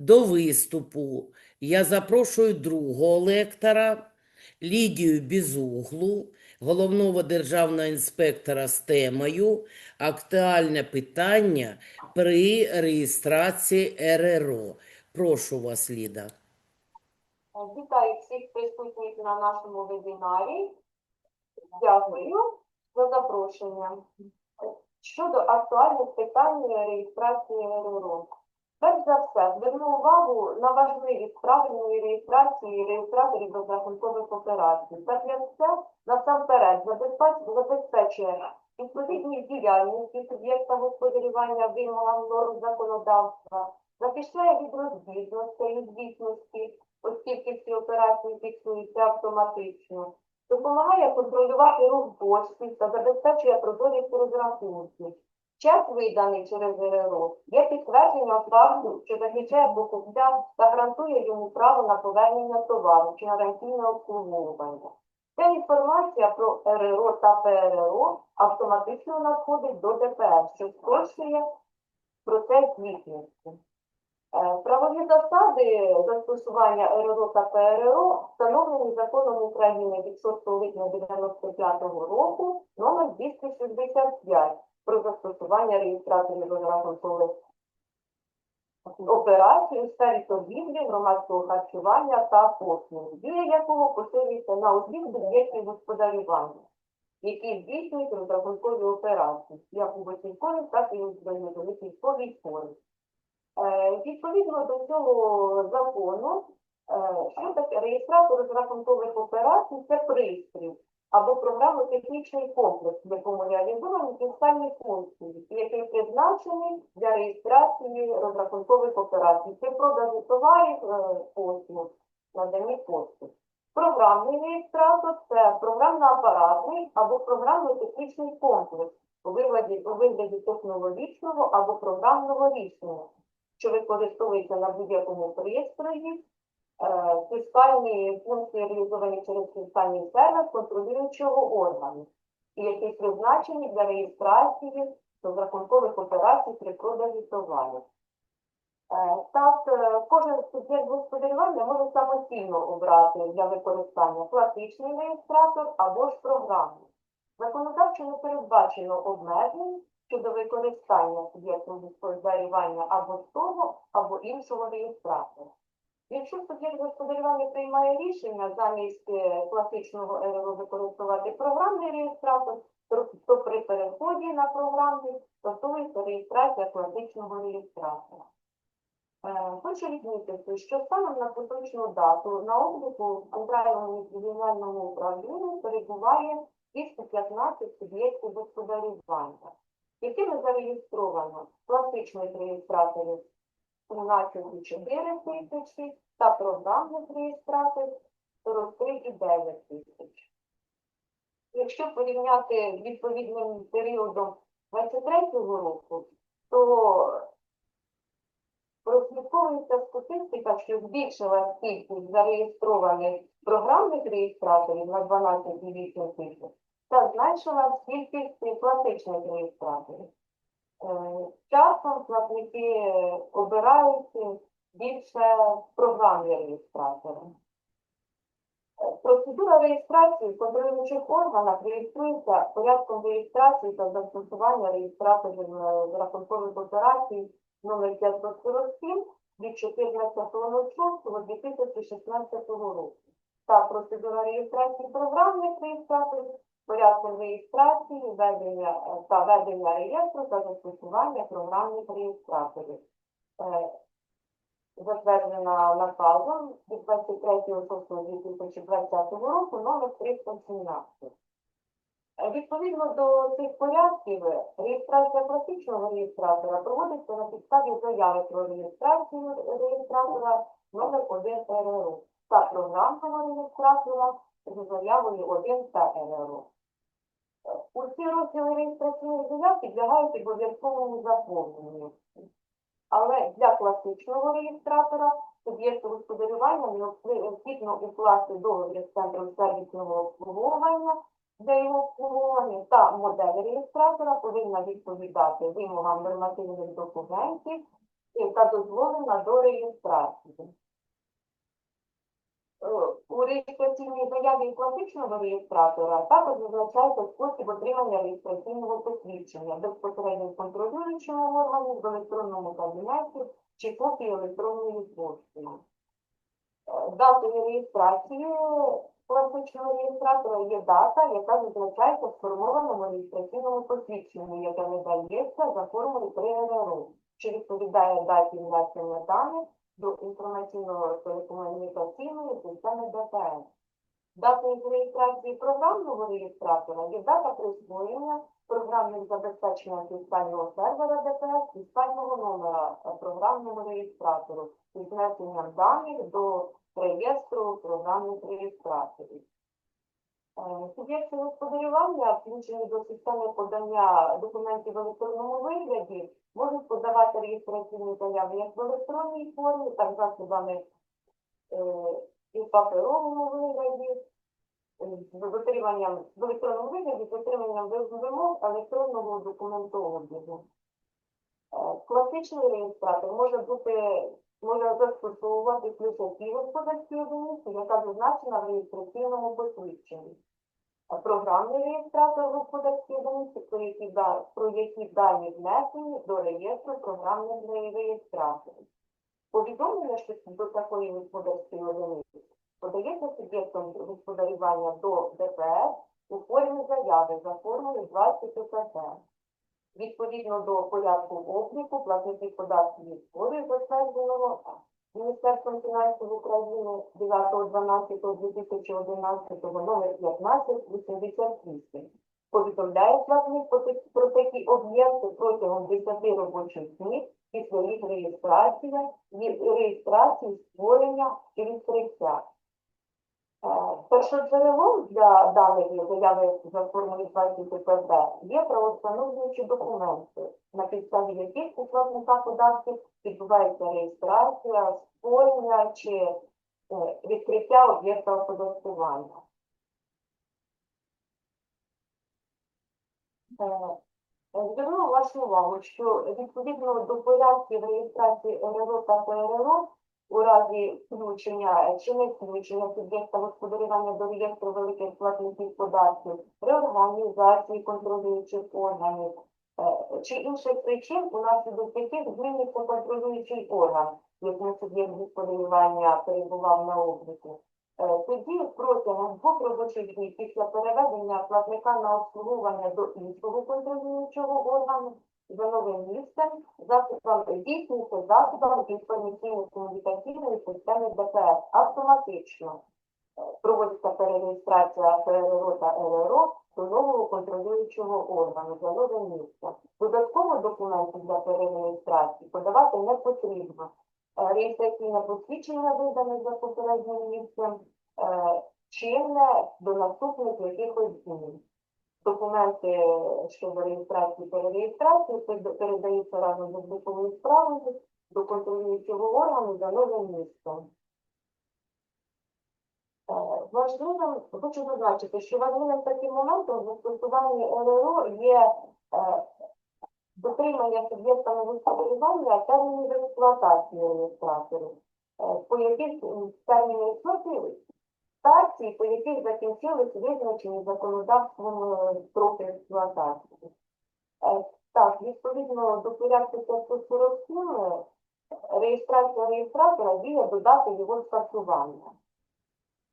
До виступу я запрошую другого лектора Лідію Бізуглу, головного державного інспектора з темою «Актуальне питання при реєстрації РРО». Прошу вас, Ліда. Вітаю всіх присутніх на нашому вебінарі. Дякую за запрошення. Щодо актуальних питань реєстрації РРО. Перш за все, зверну увагу на важливість правильної реєстрації реєстраторів розрахункових операцій. Так як це насамперед забезпечує відповідність діяльності суб'єкта господарювання вимогам норм законодавства, захищає від розбіжностей і звітності, оскільки всі операції фіксуються автоматично, допомагає контролювати рух коштів та забезпечує прозорість розрахунків. Чек, виданий через РРО, є підтвердження факту, що захищає покупця та гарантує йому право на повернення товару чи гарантійне обслуговування. Ця інформація про РРО та ПРРО автоматично надходить до ДПС, що спрощує процес звітності. Е, Правові засади застосування РРО та ПРРО встановлені законом України від 6 липня 1995 року номер 265 про застосування реєстраторів розрахункових операцій у сфері торгівлі, громадського харчування та послуг, дія якого поширюється на усіх суб'єктів господарювання, які здійснюють розрахункові операції, як у готівковій, так і у безготівковій формі. Е, Відповідно до цього закону, е, що таке реєстратор розрахункових операцій це пристрій або програмно-технічний комплекс, в якому реалізовані фіскальні функції, який призначений для реєстрації розрахункових операцій. Це продажу товарів, е, послуг, надані послуг. Програмний реєстратор це програмно-апаратний або програмно-технічний комплекс у вигляді, у вигляді технологічного або програмного рішення що використовується на будь-якому пристрої, фіскальні функції реалізовані через фіскальний сервер контролюючого органу, і які призначені для реєстрації розрахункових операцій при продажі товарів. Е, Так, е, кожен суб'єкт господарювання може самостійно обрати для використання класичний реєстратор або ж програмний. Законодавчо не передбачено обмежень щодо використання суб'єктом господарювання або того, або іншого реєстратора. Якщо суб'єкт господарювання приймає рішення замість е, класичного РРО використовувати програмний реєстратор, то, при переході на програмний стосується реєстрація класичного реєстратора. Е, Хочу відмітити, що станом на поточну дату на обліку в Центральному регіональному управлінні перебуває 215 суб'єктів господарювання якими зареєстровано класичних реєстраторів 17,4 тисячі та програмних реєстраторів 43,9 тисяч. Якщо порівняти з відповідним періодом 23 року, то прослідковується статистика, що збільшилась кількість зареєстрованих програмних реєстраторів на 12,8 тисяч та зменшилась кількість класичних реєстраторів. Е, Часом платники обирають більше програмні реєстратори. Е, Процедура реєстрації в контролюючих органах реєструється порядком реєстрації та застосування реєстраторів е, рахункових операцій номер 547 від 14.06.2016 року. Та процедура реєстрації програмних реєстраторів порядком реєстрації, ведення е, та ведення реєстру та застосування програмних реєстраторів. Е, Затверджена наказом від 23.06.2020 року номер 317. Е, Відповідно до цих порядків, реєстрація класичного реєстратора проводиться на підставі заяви про реєстрацію реєстратора номер 1 РРО та програмного реєстратора за заявою 1 та РРО. Усі розділи реєстраційних заяв підлягають обов'язковому заповненню. Але для класичного реєстратора суб'єкту господарювання необхідно укласти договір з центром сервісного обслуговування для його обслуговування та модель реєстратора повинна відповідати вимогам нормативних документів яка дозволена до реєстрації. Е, У реєстраційній заяві класичного реєстратора також зазначається спосіб отримання реєстраційного посвідчення безпосередньо контролюючого органу в електронному кабінеті чи копії електронної пошти. Е, Датою реєстрації класичного реєстратора є дата, яка зазначається в сформованому реєстраційному посвідченні, яке видається за формулою 3 РРО, що відповідає даті внесення даних до інформаційно-телекомунікаційної системи ДПС. Датою реєстрації програмного реєстратора є дата присвоєння програмних забезпечення фіскального сервера ДПС фіскального номера програмному реєстратору з внесенням даних до реєстру програмних реєстраторів. Е, Суб'єкти господарювання, включені до системи подання документів в електронному вигляді, можуть подавати реєстраційні заяви як в електронній формі, так засобами е, і в паперовому вигляді, е, з витриманням в електронному вигляді, з витриманням вимог електронного документообігу. Класичний реєстратор може бути може застосовувати лише ті господарські одиниці, яка зазначена в реєстраційному посвідченні. Програмний реєстратор господарської одиниці, про які, про які дані внесені до реєстру програмних реєстраторів. Повідомлення, що до такої господарської одиниці подається суб'єктом господарювання до ДПС у формі заяви за формою 20 УКТ. Відповідно до порядку обліку платників податків і зборів затвердженого Міністерством фінансів України 9.12.2011 номер 1588 повідомляє платник про такі- об'єкти протягом 10 робочих днів після їх реєстрації, від реєстрації створення чи відкриття. Першоджерелом для даних заяви за формою 20 ПП є правоустановлюючі документи, на підставі яких у платника податків відбувається реєстрація, створення чи е, відкриття об'єкта оподаткування. Е, Зверну вашу увагу, що відповідно до порядків реєстрації РРО та ПРРО у разі включення чи не включення суб'єкта господарювання до реєстру великих платників податків, реорганізації контролюючих органів е, чи інших причин, унаслідок яких зміниться контролюючий орган, яким суб'єкт господарювання перебував на обліку. Е, Тоді протягом двох робочих днів після переведення платника на обслуговування до іншого контролюючого органу за новим місцем засобам здійснюється засобами інформаційно-комунікаційної системи ДПС автоматично. Проводиться перереєстрація ПРРО та РРО до нового контролюючого органу за нове місце. Додатково документів для перереєстрації подавати не потрібно. Реєстраційне посвідчення видане за попереднім місцем чинне до наступних якихось днів. Документи щодо реєстрації перереєстрації перед- передаються разом з обліковою справою до контролюючого органу за новим місцем. Е, Важливим хочу зазначити, що важливим таким моментом в застосуванні РРО є е, дотримання суб'єктами господарювання термінів експлуатації реєстраторів, е, по яких терміни експлуатації, по яких закінчились визначені законодавством е, строки експлуатації. Е, Так, відповідно до порядку 547 е, реєстрація реєстратора діє додати його скасування.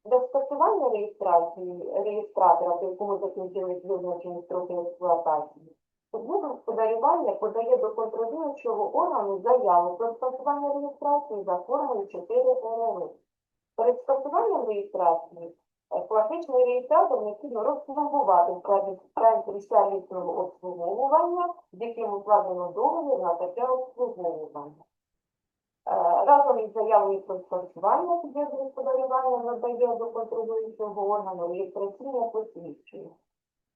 Для скасування реєстрації реєстратора, по якому закінчились визначені строки експлуатації, Суб'єкт господарювання подає до контролюючого органу заяву про скасування реєстрації за формою 4 РР. Перед скасуванням реєстрації е, класичний реєстратор необхідно розпломбувати центрі сервісного обслуговування, з яким укладено договір на таке обслуговування. Е, Разом із заявою про скасування суб'єкт господарювання надає до контролюючого органу реєстраційне посвідчення.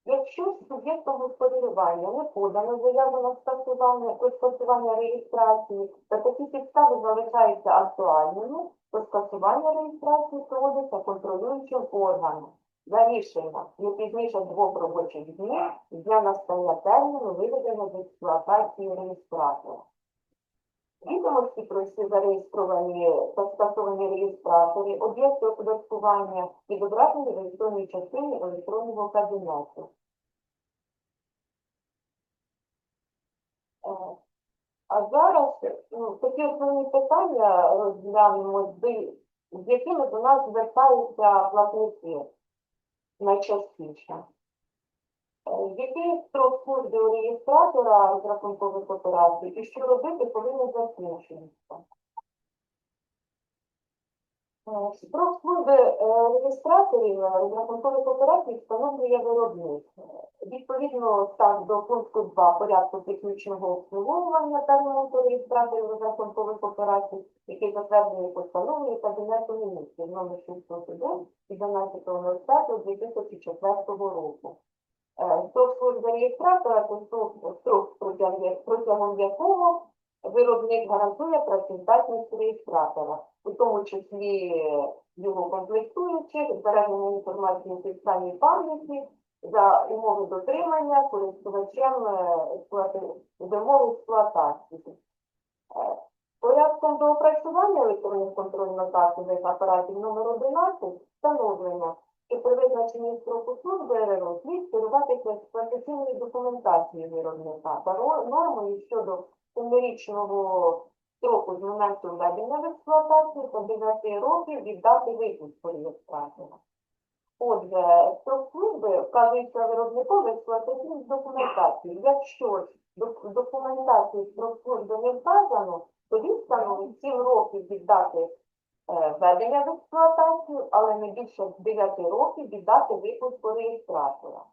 Якщо суб'єктом господарювання не подано заяву на скасування, скасування реєстрації, та такі підстави залишаються актуальними, то скасування реєстрації проводиться контролюючим органом за рішенням не пізніше двох робочих днів з дня настання терміну виведення з експлуатації реєстратора. Відомості про всі зареєстровані та скасовані реєстратори, об'єкти оподаткування відображені в електронній частині електронного кабінету. Е, А зараз ну, такі основні питання розглянемо, з, з якими до нас звертаються платники найчастіше. Е, Який строк у реєстратора розрахункових операцій і що робити, коли не закінчується? Е, Строк служби е, реєстраторів е, розрахункових операцій встановлює виробник. Е, Відповідно так до пункту 2 порядку технічного обслуговування та ремонту реєстраторів розрахункових операцій, який затверджений постановою Кабінету міністрів номер 601 від 12.05.2004 року. Е, Строк реєстратора це строк, протягом, якого виробник гарантує працездатність реєстратора, у тому числі його комплектуючих, збереження інформації в фіксальній пам'яті за умови дотримання користувачем е, експлуати- вимог експлуатації. Е, Порядком доопрацювання електронних контрольно-касових апаратів номер 11 встановлено, що при строку служби РРО слід керуватися експлуатаційною документацією виробника та нормою щодо семирічного строку з моменту введення в експлуатацію та 9 років від дати випуску реєстратора. Отже, строк служби вказується виробником експлуатаційній документації. Якщо документації строк служби не вказано, то він становить 7 років від дати введення в експлуатацію, але не більше 9 років від дати випуску реєстратора.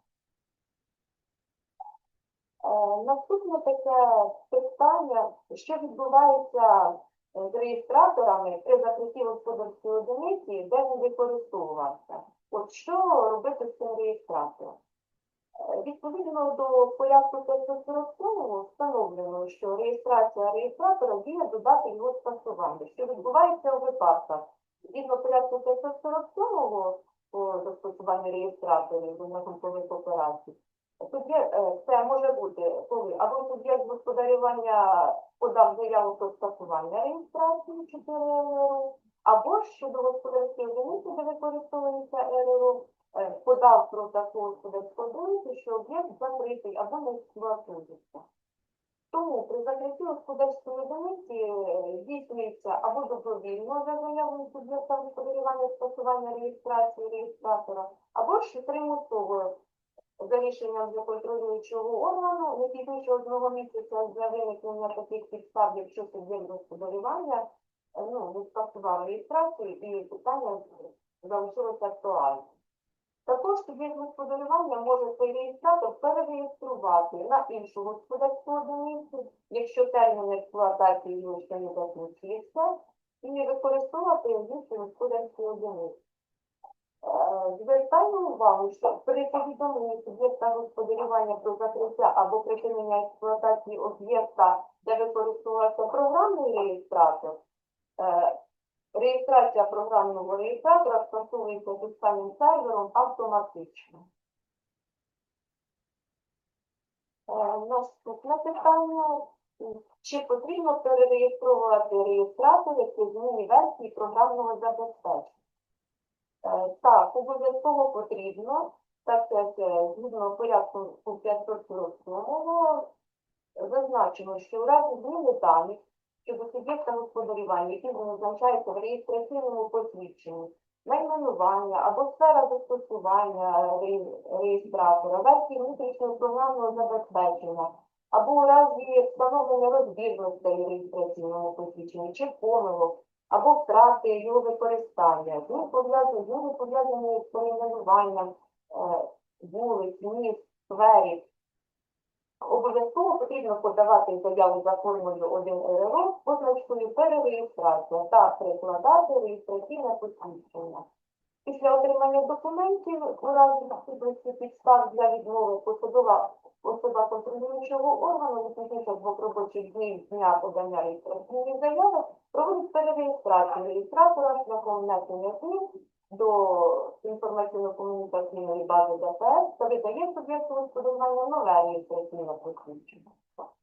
Е, Наступне таке питання, що відбувається е, з реєстраторами при закритті господарської одиниці, де він використовувався. От що робити з цим реєстратором? Відповідно до порядку 547 встановлено, що реєстрація реєстратора діє додати його скасування, що відбувається у випадках. Згідно порядку 547 по застосуванню реєстраторів рахункових операцій, е, це може бути, коли або суб'єкт господарювання подав заяву про скасування реєстрації 4 РРО, або щодо господарської одиниці, де використовується РРО, подав про таку господарську одиницю, що об'єкт закритий або не експлуатується. Тому при закритті господарської одиниці е, здійснюється або добровільно за заявою суб'єкта господарювання скасування реєстрації реєстратора, ж ж примусово за рішенням законтролюючого органу не пізніше одного місяця для виникнення таких підстав, якщо суб'єкт господарювання е, ну, не скасував реєстрацію і питання залишилося актуальним. Також суб'єкт господарювання може цей реєстратор перереєструвати на іншу господарську одиницю, якщо термін експлуатації ще не закінчився, і використовувати інші господарські одиниці. Е, Звертаю увагу, що при повідомленні суб'єкта господарювання про закриття або припинення експлуатації об'єкта, де використовувався програмний реєстратор, е, реєстрація програмного реєстратора з останнім сервером автоматично. Е, Наступне питання. Чи потрібно перереєстровувати реєстратори при зміні версії програмного забезпечення? Е, Так, обов'язково потрібно, так як е, згідно порядку 547 зазначено, що у разі зміни даних щодо суб'єкта господарювання, які визначаються в реєстраційному посвідченні, найменування або сфера застосування реєстратора, версії внутрішнього програмного забезпечення, або у разі встановлення розбірностей у реєстраційному посвідченні чи помилок, або втрати його використання, з ним пов'язані з перейменуванням е, вулиць, міст, скверів. Обов'язково потрібно подавати заяву за формулою 1 РРО з позначкою перереєстрація та прикладати реєстраційне посвідчення. Після отримання документів у разі відсутності підстав для відмови посадова особа контролюючого органу пізніше двох робочих днів з дня подання реєстраційної заяви проводить перереєстрацію реєстратора шляхом внесення змін до інформаційно-комунікаційної бази ДПС та видає суб'єкту господарювання нове реєстраційне посвідчення.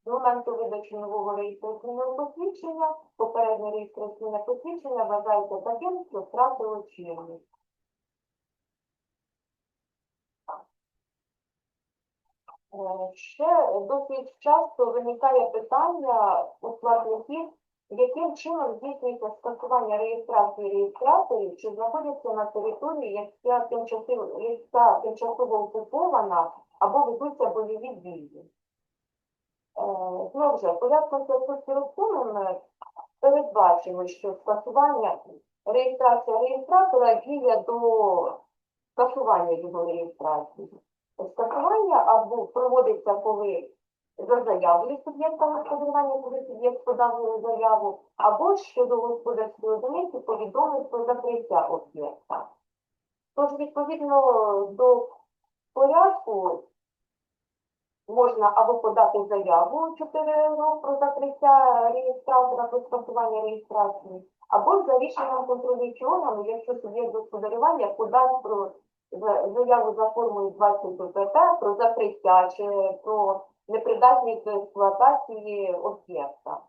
З моменту видачі нового реєстраційного посвідчення, попереднє реєстраційне посвідчення вважається таким, що втратило чинність. Е, Ще досить часто виникає питання у платників, яким чином здійснюється скасування реєстрації реєстраторів, що знаходяться на території, яка тимчасово, яка тимчасово окупована або ведуться бойові дії. Е, Знову ж, порядком 547 передбачено, що скасування реєстрація реєстратора діє до скасування його реєстрації. Скасування або проводиться, коли за заявою суб'єкта господарювання, коли суб'єкт подав заяву, або щодо господарської одиниці повідомить про закриття об'єкта. Тож, відповідно до порядку, можна або подати заяву 4 роки про закриття реєстратора, про скасування реєстрації, або за рішенням контролюючого якщо суб'єкт господарювання подасть про заяву за формою 20 ПП про закриття чи про непридатність до експлуатації об'єкта.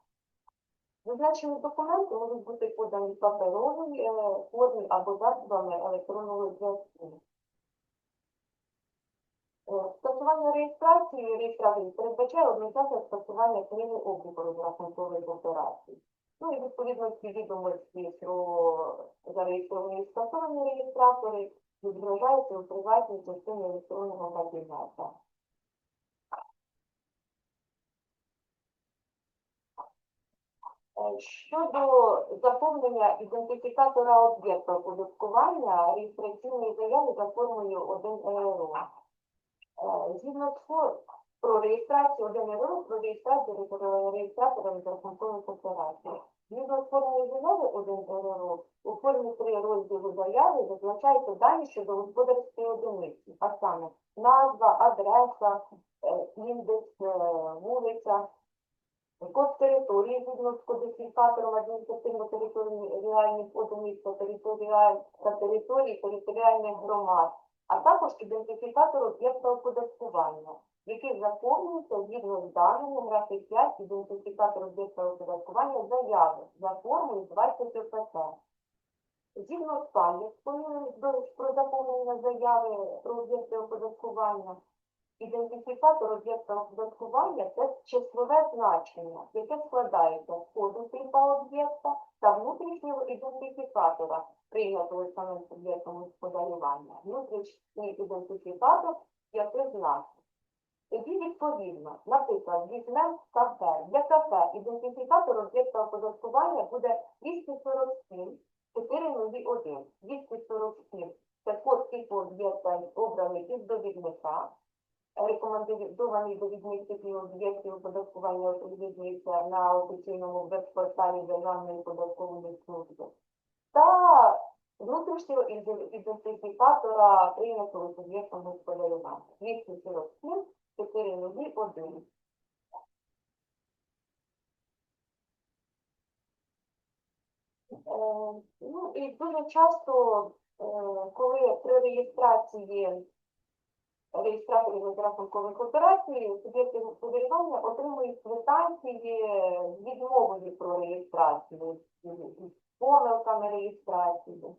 Зазначені документи можуть бути подані паперовій е, формі або засобами електронного зв'язку. Е, Скасування реєстрації реєстрації передбачає одночасне скасування книги обліку розрахункових операцій. Ну і відповідно ці відомості про зареєстровані скасовані реєстратори відображаються у приватній частині електронного кабінета. Е, Щодо заповнення ідентифікатора об'єкта оподаткування реєстраційної заяви за формою 1 РРО. Е, Згідно про реєстрацію 1 РРО, про реєстрацію реєстра- реєстратора розрахункових операцій. Згідно з формою заяви 1 РРО, у формі 3 розділу заяви зазначаються дані щодо господарської одиниці, а саме назва, адреса, е, індекс, е, вулиця, Код території згідно з кодифікатором адміністративно-територіальних одиниць та територій територіальних громад, а також ідентифікатор об'єкта оподаткування, який заповнюється згідно з даними графі 5 ідентифікатор об'єкта оподаткування заяви за формою 20 ОПТ. Згідно з пам'яткою про заповнення заяви про об'єкти оподаткування, Ідентифікатор об'єкта оподаткування це числове значення, яке складається з коду типа об'єкта та внутрішнього ідентифікатора, прийнятого самим суб'єктом господарювання. Внутрішній ідентифікатор п'яти знаків. Тоді відповідно, наприклад, візьмемо кафе. Для кафе ідентифікатор об'єкта оподаткування буде 247 401. 247 це код типу об'єкта обраний із довідника рекомендований довідник типів об'єктів оподаткування оприлюднюється на офіційному веб-порталі Державної податкової служби та внутрішнього ідентифікатора прийнятого суб'єктом господарювання 247 401. Е, Ну і дуже часто, е, коли при реєстрації реєстраторів розрахункових операцій, суб'єкти господарювання отримують квитанції з відмовою про реєстрацію, з помилками реєстрації.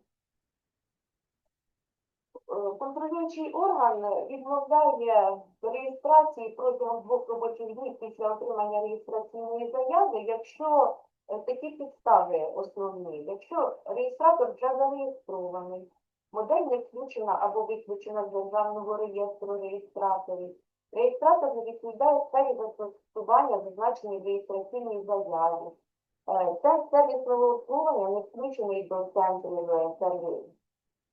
Е, Контролюючий орган відмовляє реєстрації протягом двох робочих днів після отримання реєстраційної заяви, якщо е, такі підстави основні, якщо реєстратор вже зареєстрований, Модель не включена або виключена з державного реєстру реєстраторів. Реєстратор відповідає сфері застосування, зазначеної в реєстраційній заяві. Е, Це сервісного обслуговування не включений до центрів е,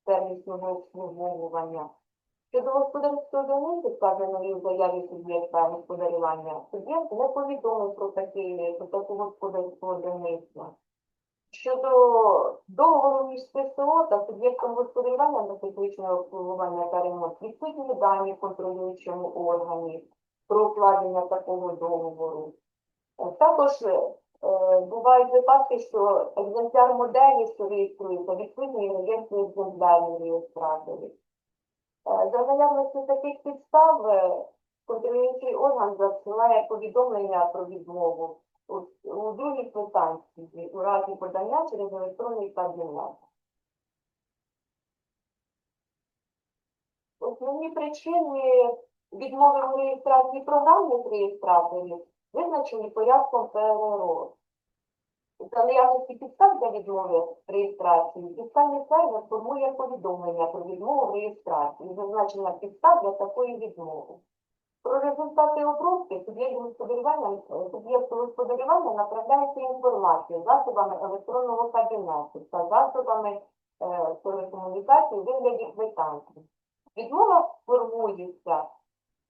сервісного обслуговування. Щодо господарської одиниці, вказаної в заяві суб'єкта господарювання, суб'єкт не повідомив про таку господарську одиницю. Щодо договору між СПСО та суб'єктом господарювання технічне обслуговування та ремонт, відсутні дані контролюючому органі про укладення такого договору. Е, Також е, бувають випадки, що екземпляр моделі, що реєструється, відсутній в реєстрі екземплярів реєстраторів. Е, За наявності таких підстав е, контролюючий орган засилає повідомлення про відмову у, у другій квитанції у разі подання через електронний кабінет. Основні причини відмови в реєстрації програмних реєстраторів визначені порядком ПРРО. За наявності підстав для відмови реєстрації, фіскальний сервер формує повідомлення про відмову в реєстрації, зазначена підстав для такої відмови. Про результати обробки суб'єкту господарювання, суб'єкту господарювання направляється інформація засобами електронного кабінету та засобами е, телекомунікацій у вигляді квитанцій. Відмова формується,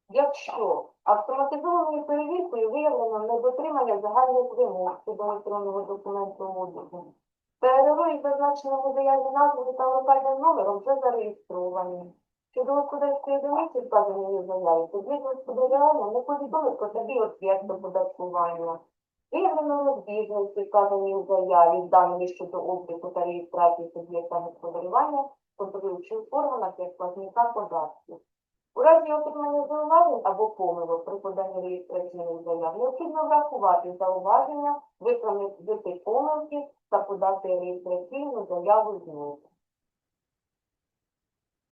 якщо автоматизованою перевіркою виявлено недотримання загальних вимог щодо електронного документного обліку. ПРРО із зазначеними заяві назви та локальним номером вже зареєстровані. Щодо господарської одиниці вказаної заяві, суб'єкт господарювання не повідомив про такий об'єкт оподаткування. Виявлено розбіжності, вказані у заяві, дані щодо обліку та реєстрації суб'єкта господарювання контролюючих органах як платника податків. У разі отримання зауважень або помилок при поданні реєстраційних заяв необхідно врахувати зауваження, виправити помилки та подати реєстраційну заяву знову.